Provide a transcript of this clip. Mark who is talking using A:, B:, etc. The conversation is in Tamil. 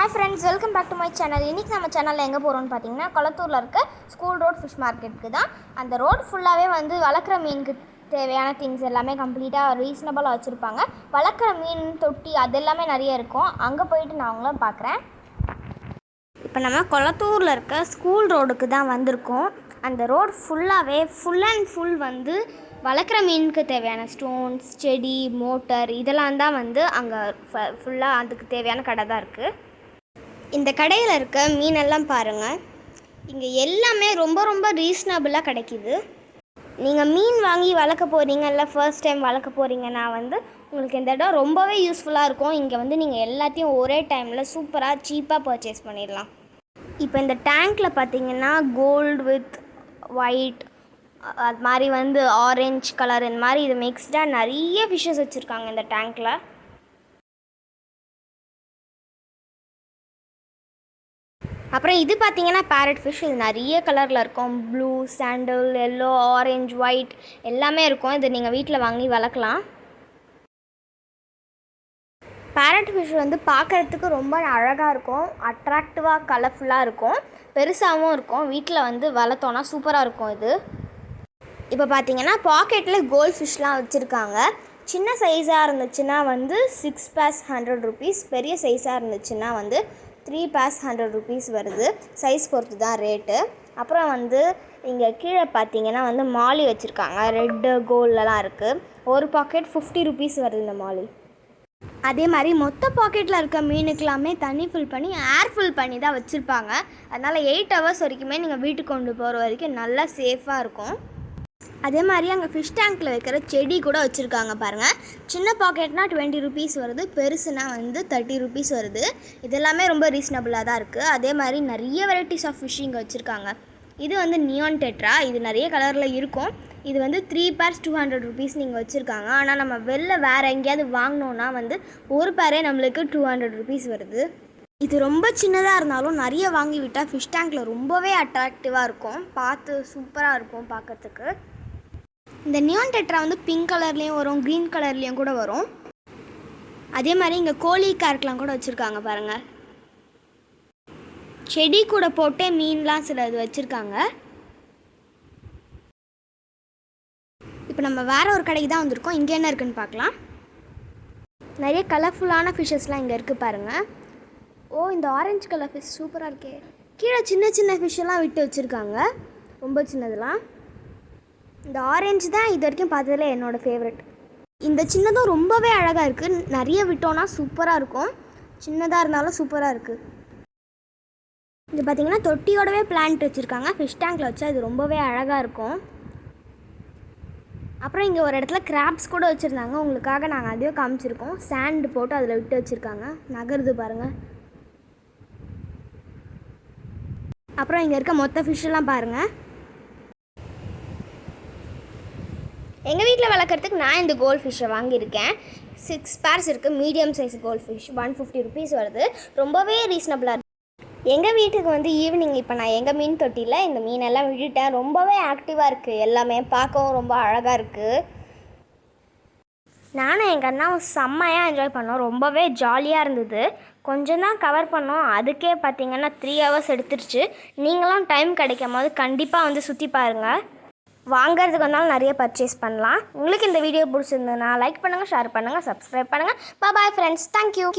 A: Hi friends welcome back to my channel இன்றைக்கி நம்ம சேனலில் எங்கே போகிறோம்னு பார்த்தீங்கன்னா கொளத்தூரில் இருக்க ஸ்கூல் ரோட் ஃபிஷ் மார்க்கெட்டுக்கு தான். அந்த ரோட் ஃபுல்லாகவே வந்து வளர்க்குற மீனுக்கு தேவையான திங்ஸ் எல்லாமே கம்ப்ளீட்டாக ரீசனபிளாக வச்சுருப்பாங்க. வளர்க்குற மீன் தொட்டி அது எல்லாமே நிறைய இருக்கும். அங்கே போயிட்டு நான் அவங்களும் பார்க்குறேன். இப்போ நம்ம கொளத்தூரில் இருக்க ஸ்கூல் ரோடுக்கு தான் வந்திருக்கோம். அந்த ரோடு ஃபுல்லாகவே ஃபுல் அண்ட் ஃபுல் வந்து வளர்க்குற மீனுக்கு தேவையான ஸ்டோன்ஸ் செடி மோட்டர் இதெல்லாம் தான் வந்து அங்கே ஃபுல்லாக அதுக்கு தேவையான கடை தான் இருக்குது இந்த கடையில் இருக்க மீனெல்லாம் பாருங்கள் இங்கே எல்லாமே ரொம்ப ரொம்ப ரீசனபிளாக கிடைக்கிது. நீங்கள் மீன் வாங்கி வளர்க்க போகிறீங்க இல்லை ஃபர்ஸ்ட் டைம் வளர்க்க போகிறீங்கன்னா வந்து உங்களுக்கு இந்த இடம் ரொம்பவே யூஸ்ஃபுல்லாக இருக்கும். இங்கே வந்து நீங்கள் எல்லாத்தையும் ஒரே டைமில் சூப்பராக சீப்பாக பர்ச்சேஸ் பண்ணிடலாம். இப்போ இந்த டேங்க்கில் பார்த்தீங்கன்னா கோல்டு வித் ஒயிட் அது மாதிரி வந்து ஆரஞ்ச் கலர் இந்த மாதிரி இது மிக்ஸ்டாக நிறைய ஃபிஷ்ஷஸ் வச்சுருக்காங்க இந்த டேங்க்கில் அப்புறம் இது பார்த்தீங்கன்னா பேரட் ஃபிஷ் இது நிறைய கலரில் இருக்கும். ப்ளூ சாண்டில் எல்லோ ஆரஞ்ச் ஒயிட் எல்லாமே இருக்கும். இது நீங்கள் வீட்டில் வாங்கி வளர்க்கலாம். பேரட் ஃபிஷ் வந்து பார்க்குறதுக்கு ரொம்ப அழகாக இருக்கும். அட்ராக்டிவாக கலர்ஃபுல்லாக இருக்கும். பெருசாகவும் இருக்கும். வீட்டில் வந்து வளர்த்தோன்னா சூப்பராக இருக்கும் இது. இப்போ பார்த்தீங்கன்னா பாக்கெட்டில் கோல்ட் ஃபிஷ்லாம் வச்சுருக்காங்க. சின்ன சைஸாக இருந்துச்சுன்னா வந்து சிக்ஸ் பேஸ் ஹண்ட்ரட் ருபீஸ் பெரிய சைஸாக இருந்துச்சுன்னா வந்து த்ரீ பேஸ் ஹண்ட்ரட் ருபீஸ் வருது. சைஸ் பொறுத்து தான் ரேட்டு அப்புறம் வந்து இங்கே கீழே பார்த்தீங்கன்னா வந்து மாலி வச்சுருக்காங்க. ரெட்டு கோல்டெலாம் இருக்குது ஒரு பாக்கெட் ஃபிஃப்டி ருபீஸ் வருது இந்த மாலி. அதே மாதிரி மொத்த பாக்கெட்டில் இருக்க மீனுக்கெல்லாமே தண்ணி ஃபில் பண்ணி ஏர் ஃபில் பண்ணி தான் வச்சுருப்பாங்க. அதனால் எயிட் ஹவர்ஸ் வரைக்குமே நீங்கள் வீட்டுக்கு கொண்டு போகிற வரைக்கும் நல்லா சேஃபாக இருக்கும். அதே மாதிரி அங்கே ஃபிஷ் டேங்க்கில் வைக்கிற செடி கூட வச்சுருக்காங்க பாருங்கள் சின்ன பாக்கெட்னால் டுவெண்ட்டி ருபீஸ் வருது பெருசுனா வந்து தேர்ட்டி ருபீஸ் வருது. இதெல்லாமே ரொம்ப ரீசனபிளாக தான் இருக்குது அதே மாதிரி நிறைய வெரைட்டிஸ் ஆஃப் ஃபிஷ் இங்கே வச்சுருக்காங்க. இது வந்து நியான் டெட்ரா இது நிறைய கலரில் இருக்கும். இது வந்து three pairs two hundred rupees நீங்கள் வச்சுருக்காங்க. ஆனால் நம்ம வெளில வேறு எங்கேயாவது வாங்கினோன்னா வந்து ஒரு பேரே நம்மளுக்கு டூ ஹண்ட்ரட் ருபீஸ் வருது. இது ரொம்ப சின்னதாக இருந்தாலும் நிறைய வாங்கி விட்டால் ஃபிஷ் டேங்க்கில் ரொம்பவே அட்ராக்டிவாக இருக்கும். பார்த்து சூப்பராக இருக்கும் பார்க்குறதுக்கு இந்த நியான் டெட்ரா வந்து பிங்க் கலர்லேயும் வரும் க்ரீன் கலர்லேயும் கூட வரும். அதே மாதிரி இங்கே கோழி கேரட்லாம் கூட வச்சுருக்காங்க பாருங்கள் செடி கூட போட்டே மீன்லாம் சில இது வச்சுருக்காங்க. இப்போ நம்ம வேறு ஒரு கடைக்கு தான் வந்திருக்கோம். இங்கே என்ன இருக்குன்னு பார்க்கலாம். நிறைய கலர்ஃபுல்லான ஃபிஷ்ஷஸ்லாம் இங்கே இருக்குது பாருங்கள் ஓ இந்த ஆரஞ்சு கலர் ஃபிஷ் சூப்பராக இருக்கே. கீழே சின்ன சின்ன ஃபிஷ்ஷெல்லாம் விட்டு வச்சுருக்காங்க. ரொம்ப சின்னதெல்லாம் இந்த ஆரஞ்சு தான் இது வரைக்கும் பார்த்ததில் என்னோடய ஃபேவரட் இந்த சின்னதும் ரொம்பவே அழகாக இருக்குது நிறைய விட்டோன்னா சூப்பராக இருக்கும். சின்னதாக இருந்தாலும் சூப்பராக இருக்குது இது பார்த்திங்கன்னா தொட்டியோடவே பிளான்ட் வச்சுருக்காங்க. ஃபிஷ் டேங்கில் வச்சா இது ரொம்பவே அழகாக இருக்கும். அப்புறம் இங்கே ஒரு இடத்துல கிராப்ஸ் கூட வச்சுருந்தாங்க. உங்களுக்காக நாங்கள் அதையும் காமிச்சிருக்கோம். சாண்டு போட்டு அதில் விட்டு வச்சுருக்காங்க. நகருது பாருங்கள் அப்புறம் இங்கே இருக்க மொத்த ஃபிஷ்ஷெல்லாம் பாருங்கள் எங்கள் வீட்டில் வளர்க்குறதுக்கு நான் இந்த கோல்ட் ஃபிஷ்ஷை வாங்கியிருக்கேன். சிக்ஸ் பேர்ஸ் இருக்குது medium size gold fish one fifty rupees வருது. ரொம்பவே ரீசனபிளாக இருக்குது எங்கள் வீட்டுக்கு வந்து ஈவினிங் இப்போ நான் எங்கள் மீன் தொட்டியில் இந்த மீனெல்லாம் விட்டுட்டேன். ரொம்பவே ஆக்டிவாக இருக்குது எல்லாமே. பார்க்கவும் ரொம்ப அழகாக இருக்குது நானும் எங்கள் அண்ணாவும் செம்மையாக என்ஜாய் பண்ணோம். ரொம்பவே ஜாலியாக இருந்தது. கொஞ்சம் தான் கவர் பண்ணோம். அதுக்கே பார்த்தீங்கன்னா த்ரீ ஹவர்ஸ் எடுத்துருச்சு. நீங்களும் டைம் கிடைக்கும் போது கண்டிப்பாக வந்து சுற்றி பாருங்கள் வாங்கிறதுக்கு வந்தாலும் நிறைய பர்ச்சேஸ் பண்ணலாம். உங்களுக்கு இந்த வீடியோ பிடிச்சிருந்ததுன்னா லைக் பண்ணுங்கள் ஷேர் பண்ணுங்கள் சப்ஸ்கிரைப் பண்ணுங்கள் பாய் ஃப்ரெண்ட்ஸ் தேங்க்யூ